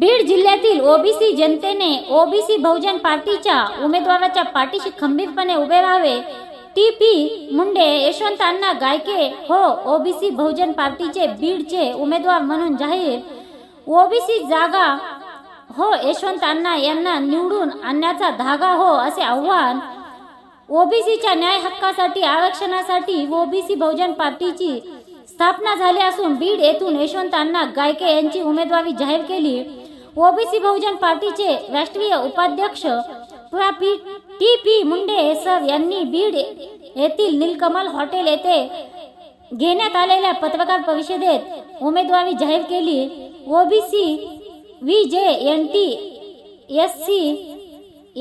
बीड जिल्ह्यातील ओबीसी जनतेने ओबीसी बहुजन पार्टीच्या उमेदवाराच्या पाठीशी खंबीरपणे उभे राहावे. टी पी मुंडे यशवंत अण्णा गायके हो ओबीसी बहुजन पार्टीचे बीडचे उमेदवार म्हणून जाहीर. ओबीसी जागा हो यशवंत अण्णा यांना निवडून आणण्याचा धागा हो असे आव्हान. ओबीसीच्या न्याय हक्कासाठी आरक्षणासाठी ओबीसी बहुजन पार्टीची स्थापना झाली असून बीड येथून यशवंत अण्णा गायके यांची उमेदवारी जाहीर केली. ओबीसी बहुजन पार्टीचे राष्ट्रीय उपाध्यक्ष प्रा P T P Munde sir यांनी बीड येथील नीलकमल हॉटेल येथे घेण्यात आलेल्या पत्रकार परिषदेत उमेदवारी जाहीर केली. OBC V J N T S C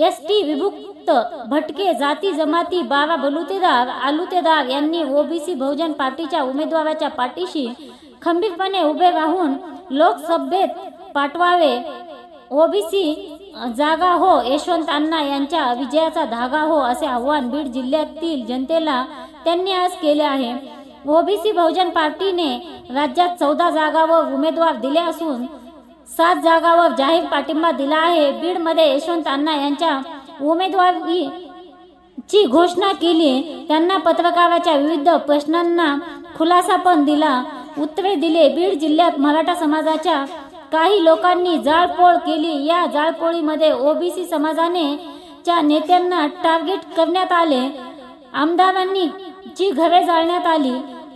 S T विभुक्त भटके जाती जमाती बारा बलुतेदार आलुतेदार यांनी ओबीसी बहुजन पार्टीच्या उमेदवाराच्या पाठीशी खंबीरपणे उभे राहून लोकसभेत पाठवावे. ओबीसी जागा हो यशवंत अण्णा यांच्या विजयाचा धागा हो असे आव्हान बीड जिल्ह्यातील जनतेला त्यांनी आज केले आहे. ओबीसी बहुजन पार्टीने राज्यात चौदा जागावर उमेदवार दिले असून सात जागावर जाहीर पाठिंबा दिला आहे. बीडमध्ये यशवंत अण्णा यांच्या उमेदवारीची घोषणा केली. त्यांना पत्रकाराच्या विविध प्रश्नांना खुलासा पण दिला. उत्तरे दिले. बीड जिल्ह्यात मराठा समाजाच्या काही लोकांनी जाळपोळ केली. या जाळपोळीमध्ये ओबीसी समाजाने च्या नेत्यांना टार्गेट करण्यात आले. आमदारांनी जी घरे जाळण्यात आली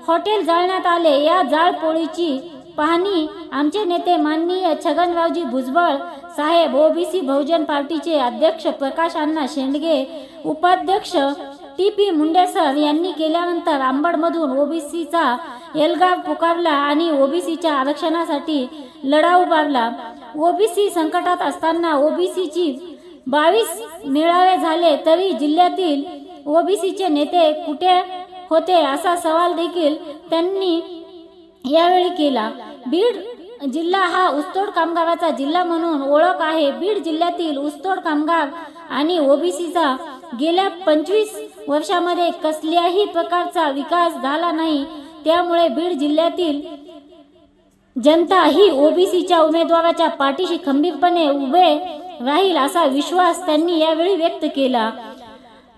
हॉटेल जाळण्यात आले या जाळपोळीची पाहणी आमचे नेते माननीय छगनरावजी भुजबळ साहेब ओबीसी बहुजन पार्टीचे अध्यक्ष प्रकाश अण्णा शेंडगे उपाध्यक्ष टी पी मुंडेसर यांनी केल्यानंतर आंबडमधून ओबीसीचा एल्गार पुकारला आणि ओबीसीच्या आरक्षणासाठी लढा उभारला. ओबीसी संकटात असताना ओबीसीची बावीस मेळावे झाले तरी जिल्ह्यातील ओबीसीचे नेते कुठे होते असा सवाल देखील त्यांनी यावेळी केला. बीड जिल्हा हा ऊसतोड कामगाराचा जिल्हा म्हणून ओळख आहे. बीड जिल्ह्यातील ऊसतोड कामगार आणि ओबीसीचा गेल्या पंचवीस वर्षामध्ये कसल्याही प्रकारचा विकास झाला नाही. त्यामुळे बीड जिल्ह्यातील जनता ही ओबीसीच्या उमेदवाराच्या पाठीशी खंबीरपणे उभे राहील असा विश्वास त्यांनी यावेळी व्यक्त केला.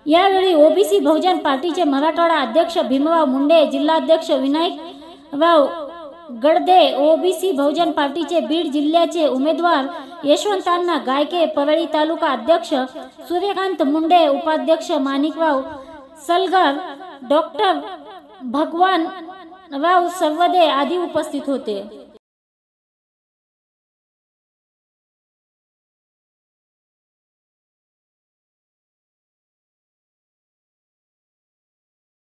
यावेळी ओबीसी बहुजन पार्टीचे मराठवाडा अध्यक्ष भीमराव मुंडे जिल्हाध्यक्ष विनायकराव गडदे ओबीसी बहुजन पार्टीचे बीड जिल्ह्याचे उमेदवार यशवंतांना गायके परळी तालुका अध्यक्ष सूर्यकांत मुंडे उपाध्यक्ष माणिकराव सलगर डॉक्टर भगवान राव सर्वदे आदी उपस्थित होते.